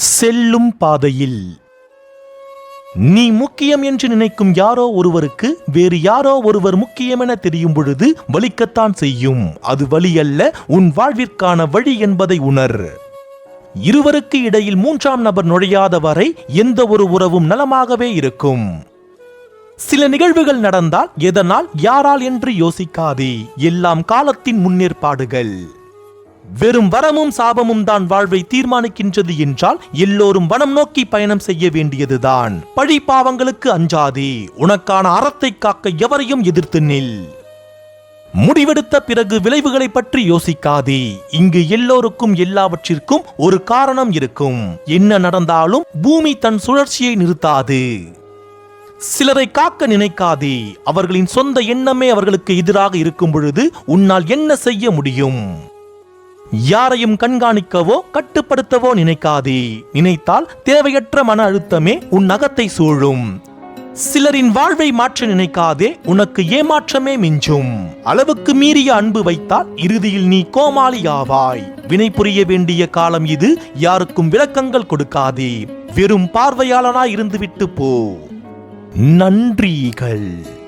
செல்லும் பாதையில். நீ முக்கியம் என்று நினைக்கும் யாரோ ஒருவருக்கு வேறு யாரோ ஒருவர் முக்கியம் என தெரியும் பொழுது வலிக்கத்தான் செய்யும். அது வழி அல்ல உன் வாழ்விற்கான வழி என்பதை உணர். இருவருக்கு இடையில் மூன்றாம் நபர் நுழையாத வரை எந்த ஒரு உறவும் நலமாகவே இருக்கும். சில நிகழ்வுகள் நடந்தால் எதனால் யாரால் என்று யோசிக்காதே. எல்லாம் காலத்தின் முன்னேற்பாடுகள். வெறும் வரமும் சாபமும் தான் வாழ்வை தீர்மானிக்கின்றது என்றால் எல்லோரும் வனம் நோக்கி பயணம் செய்ய வேண்டியதுதான். பழி பாவங்களுக்கு அஞ்சாதே உனக்கான அறத்தை காக்க எவரையும் எதிர்த்து நில். முடிவெடுத்த பிறகு விளைவுகளை பற்றி யோசிக்காதே இங்கு எல்லோருக்கும் எல்லாவற்றிற்கும் ஒரு காரணம் இருக்கும். என்ன நடந்தாலும் பூமி தன் சுழற்சியை நிறுத்தாது. சிலரை காக்க நினைக்காதே அவர்களின் சொந்த எண்ணமே அவர்களுக்கு எதிராக இருக்கும் பொழுது உன்னால் என்ன செய்ய முடியும்? யாரையும் கண்காணிக்கவோ கட்டுப்படுத்தவோ நினைக்காதே. நினைத்தால் தேவையற்ற மன அழுத்தமே உன் நகத்தை சூழும். சிலரின் வாழ்வை மாற்ற நினைக்காதே உனக்கு ஏமாற்றமே மிஞ்சும். அளவுக்கு மீறிய அன்பு வைத்தால் இறுதியில் நீ கோமாளியாவாய் வினை புரிய வேண்டிய காலம் இது யாருக்கும் விளக்கங்கள் கொடுக்காதே. வெறும் பார்வையாளனாய் இருந்துவிட்டு போ. நன்றிகள்.